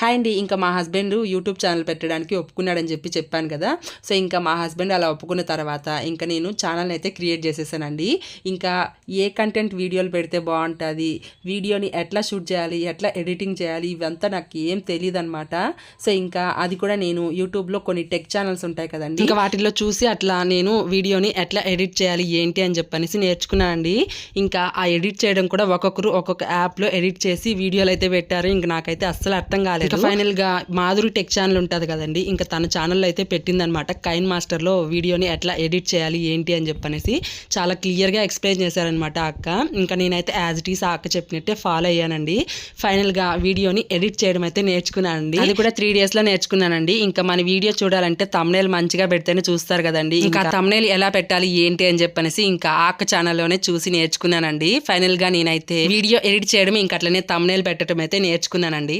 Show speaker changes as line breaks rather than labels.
Hi అండి ఇంకా మా హస్బెండ్ యూట్యూబ్ ఛానల్ పెట్టడానికి ఒప్పుకున్నాడని చెప్పి చెప్పాను కదా. సో ఇంకా మా హస్బెండ్ అలా ఒప్పుకున్న తర్వాత ఇంకా నేను ఛానల్ అయితే క్రియేట్ చేసేసానండి. ఇంకా ఏ కంటెంట్ వీడియోలు పెడితే బాగుంటుంది వీడియోని ఎట్లా షూట్ చేయాలి ఎట్లా ఎడిటింగ్ చేయాలి ఇవంతా నాకు ఏం తెలియదు అనమాట సో ఇంకా అది కూడా నేను యూట్యూబ్లో కొన్ని టెక్ ఛానల్స్ ఉంటాయి కదండి. ఇంకా వాటిల్లో చూసి అట్లా నేను వీడియోని ఎట్లా ఎడిట్ చేయాలి ఏంటి అని చెప్పనేసి నేర్చుకున్నానండి. ఇంకా ఆ ఎడిట్ చేయడం కూడా ఒక్కొక్కరు ఒక్కొక్క యాప్లో ఎడిట్ చేసి వీడియోలు అయితే పెట్టారు. ఇంకా నాకైతే అస్సలు అర్థం కాలేదు. ఇంకా ఫైనల్గా మాధురి టెక్ ఛానల్ ఉంటుంది కదండి. ఇంకా తన ఛానల్ అయితే పెట్టిందనమాట కైన్ మాస్టర్లో వీడియోని ఎట్లా ఎడిట్ చేయాలి ఏంటి అని చెప్పనేసి చాలా క్లియర్గా ఎక్స్ప్లెయిన్ చేశారనమాట అక్క. ఇంకా నేనైతే యాజ్ ఇట్ ఈస్ అక్క చెప్పినట్టే ఫాలో అయ్యానండి. ఫైనల్గా వీడియోని ఎడిట్ చేయడం అయితే నేర్చుకున్నానండి. అది కూడా త్రీ డేస్లో నేర్చుకున్నానండి. ఇంకా మన వీడియో చూడాలంటే తమ్నేల్ మంచిగా పెడితేనే చూస్తారు కదండి. ఇంకా తమ్నేల్ ఎలా పెట్టాలి ఏంటి అని చెప్పనేసి ఇంకా ఆ అక్క ఛానల్లోనే చూసి నేర్చుకున్నానండి. ఫైనల్గా నేనైతే వీడియో ఎడిట్ చేయడం ఇంకా అట్లనే తమ్నేల్ పెట్టడం అయితే నేర్చుకున్నానండి.